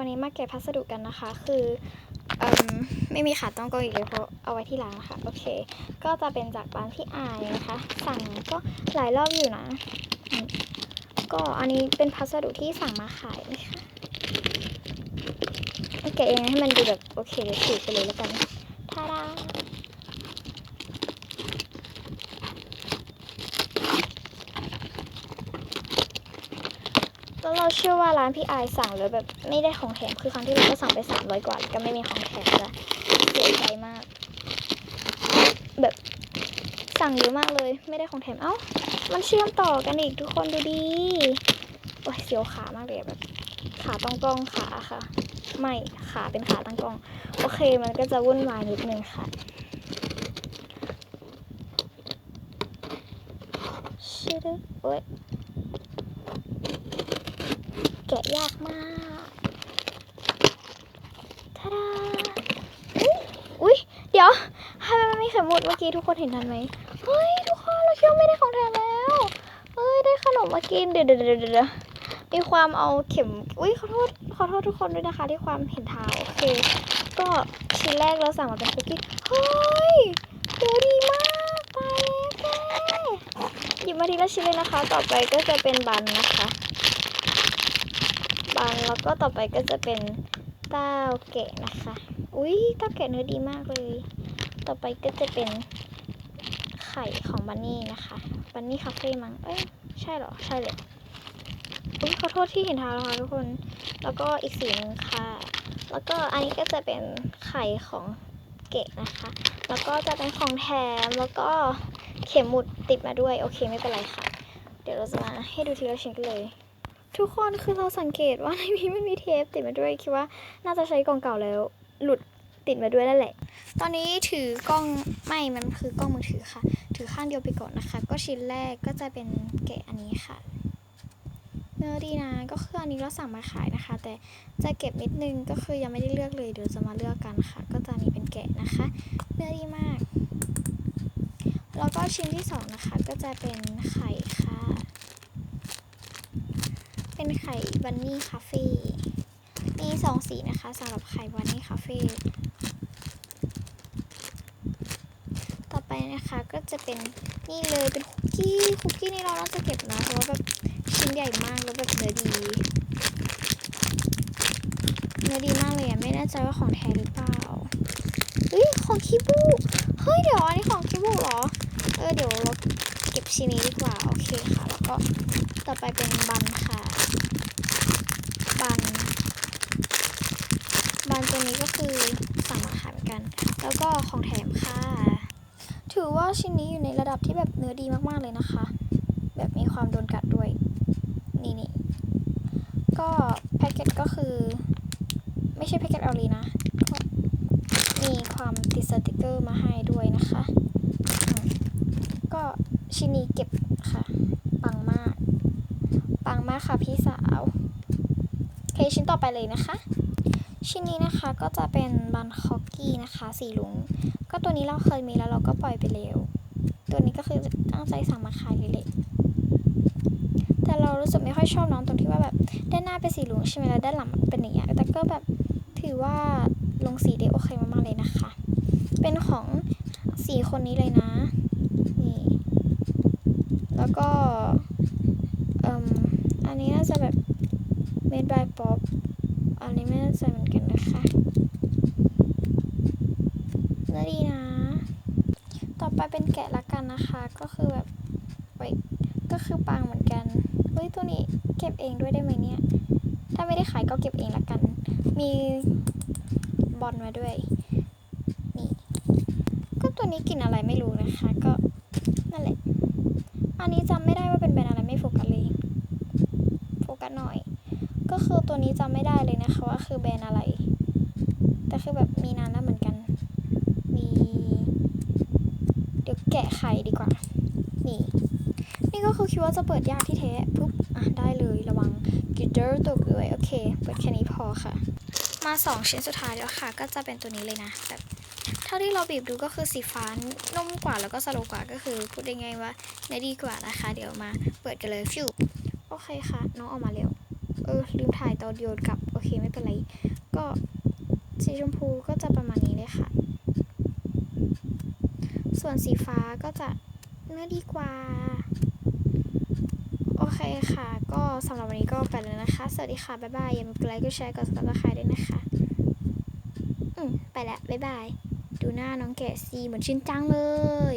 วันนี้มาเก็บพัสดุกันนะคะ คืออมไม่มีขาต้องกงอีกเลยเพราะเอาไว้ที่ร้านนะคะโอเค ก็จะเป็นจากร้านพี่อายนะคะ สั่งก็หลายรอบอยู่นะ ก็อันนี้เป็นพัสดุที่สั่งมาขายนะคะเอาแกะยังไงให้มันดูแบบโอเคสวยวถือไปเลยแล้วกันทาดาแล้ว เราเชื่อว่าร้านพี่อายสั่งแล้วแบบไม่ได้ของแถมคือครั้งที่เราก็สั่งไปสามร้อยกว่าก็ไม่มีของแถมจ้ะเสียใจมาก แบบสั่งเยอะมากเลย ไม่ได้ของแถมเอ้า มันเชื่อมต่อกันอีกทุกคนดูดีโอ้ยเสียวขามากเลยแบบ ขาต้องกล้องขาค่ะ ไม่ขาเป็นขาตั้งกล้อง โอเคมันก็จะวุ่นวายนิดนึงค่ะชิดโอ้ย แกะยากมากทาดาอุ้ยเดี๋ยวทำไมมันมีข็มหมุดเมื่อกี้ทุกคนเห็นทันไหมเฮ้ยทุกคนเราคิดว่าไม่ได้ของแถมแล้วเฮ้ยได้ขนมมากินเดี๋ยวเดี๋ยวเดี๋ยวเดี๋ยวมีความเอาเข็มอุ้ยขอโทษขอโทษทุกคนด้วยนะคะ ที่ความเห็นเท้าโอเคก็ชิ้นแรกเราสั่งมาเป็นคุกกี้เฮ้ยเดี๋ยวดีมากตายแล้วแกหยิบมาทีละชิ้นเลยนะคะ ต่อไปก็จะเป็นบันนะคะ บันแล้วก็ต่อไปก็จะเป็นเต้าแกะนะคะ อุ้ยเต้าแกะเนื้อดีมากเลย ต่อไปก็จะเป็นไข่ของบันนี่นะคะบันนี่คาเฟ่มั้งเอ้ยใช่เหรอใช่เลยอุ๊ยขอโทษที่เห็นเท้านะคะทุกคน แล้วก็อีกสีหนึ่งค่ะ แล้วก็อันนี้ก็จะเป็นไข่ของเกะนะคะ แล้วก็จะเป็นของแถม แล้วก็เข็มหมุดติดมาด้วย โอเคไม่เป็นไรค่ะ เดี๋ยวเราจะมาให้ดูทีละชิ้นกันเลย ทุกคนคือเราสังเกตว่าในนี้มันมีเทปติดมาด้วยคิดว่าน่าจะใช้กล่องเก่าแล้ว หลุดติดมาด้วยนั่นแหละ ตอนนี้ถือกล้องไม่มันคือกล้องมือถือค่ะ ถือข้างเดียวไปก่อนนะคะ ก็ชิ้นแรกก็จะเป็นแกะอันนี้ค่ะเนื้อดีนะก็คืออันนี้เราสั่งมาขายนะคะ แต่จะเก็บนิดนึงก็คือยังไม่ได้เลือกเลยเดี๋ยวจะมาเลือกกันค่ะ ก็จะมีเป็นแกะนะคะ เนื้อดีมากแล้วก็ชิ้นที่สองนะคะก็จะเป็นไข่ค่ะ เป็นไข่บันนี่คาเฟ่มีสองสีนะคะสำหรับไข่บันนี่คาเฟ่ต่อไปนะคะก็จะเป็นนี่เลยเป็นคุกกี้คุกกี้นี่เราน่าจะเก็บนะเพราะว่าแบบชิ้นใหญ่มากแล้วแบบเนื้อดีเนื้อดีมากเลยอะไม่แน่ใจว่าของแท้หรือเปล่าเฮ้ยของคิบูเฮ้ยเดี๋ยวอันนี้ของคิบูเหรอเออเดี๋ยวเรา ก็บชิ้นนี้ดีกว่า โอเคค่ะ แล้วก็ต่อไปเป็นบันค่ะ บัน บันตัวนี้ก็คือสั่งมาขาเหมือนกัน แล้วก็ของแถมค่ะ ถือว่าชิ้นนี้อยู่ในระดับที่แบบเนื้อดีมากๆเลยนะคะ แบบมีความโดนกัดด้วย นี่นี่ก็แพ็กเกจก็คือ ไม่ใช่แพ็กเกจเอาลีนะ มีความติดสติกเกอร์มาให้ด้วยนะคะ ชิ้นนี้เก็บค่ะ ปังมาก ปังมากค่ะพี่สาวโอเคชิ้นต่อไปเลยนะคะ ชิ้นนี้นะคะก็จะเป็นบันคอกกี้นะคะสีลุง ก็ตัวนี้เราเคยมีแล้วเราก็ปล่อยไปแล้วตัวนี้ก็คือตั้งใจสั่งมาขายเลยแหละแต่เรารู้สึกไม่ค่อยชอบน้องตรงที่ว่าแบบด้านหน้าเป็นสีหลุงใช่ไหมแล้วด้านหลังเป็นอย่างเงี้ยแต่ก็แบบถือว่าลงสีได้โอเคมากๆเลยนะคะ เป็นของสีคนนี้เลยนะ แล้วก็อันนี้น่าจะแบบ made by pop อันนี้ไม่แน่ใจเหมือนกันนะคะน่าดีนะ ต่อไปเป็นแกะละกันนะคะ ก็คือแบบไว้ก็คือปังเหมือนกัน เฮ้ย ตัวนี้เก็บเองด้วยได้ไหมเนี่ย ถ้าไม่ได้ขายก็เก็บเองละกัน มีบอลมาด้วย นี่ ก็ตัวนี้กลิ่นอะไรไม่รู้นะคะ ก็ อันนี้จำไม่ได้ว่าเป็นแบรนด์อะไรไม่โฟกัสเลย โฟกัสหน่อย ก็คือตัวนี้จำไม่ได้เลยนะคะว่าคือแบรนด์อะไร แต่คือแบบมีนานแล้วเหมือนกัน มี เดี๋ยวแกะไข่ดีกว่า นี่ นี่ก็คือคิดว่าจะเปิดยากที่แท้ปุ๊บ อะได้เลยระวังกิตเตอร์ตกด้วย โอเค เปิดแค่นี้พอค่ะ มาสองชิ้นสุดท้ายแล้วค่ะ ก็จะเป็นตัวนี้เลยนะแบบ เท่าที่เราบีบดูก็คือสีฟ้านุ่มกว่าแล้วก็สโลกว่าก็คือพูดได้ไงว่าเนื้อดีกว่านะคะ เดี๋ยวมาเปิดกันเลยฟิวโอเคค่ะ น้องออกมาเร็ว เออลืมถ่ายตอนโยนกลับ โอเคไม่เป็นไร ก็สีชมพูก็จะประมาณนี้เลยค่ะ ส่วนสีฟ้าก็จะเนื้อดีกว่า โอเคค่ะ ก็สำหรับวันนี้ก็ไปแล้วนะคะ สวัสดีค่ะ บ๊ายบาย อย่าลืมกดไลค์กดแชร์กด subscribe ด้วยนะคะ อืมไปแล้ว บ๊ายบาย ดูหน้าน้องแกะซีเหมือนชินจังเลย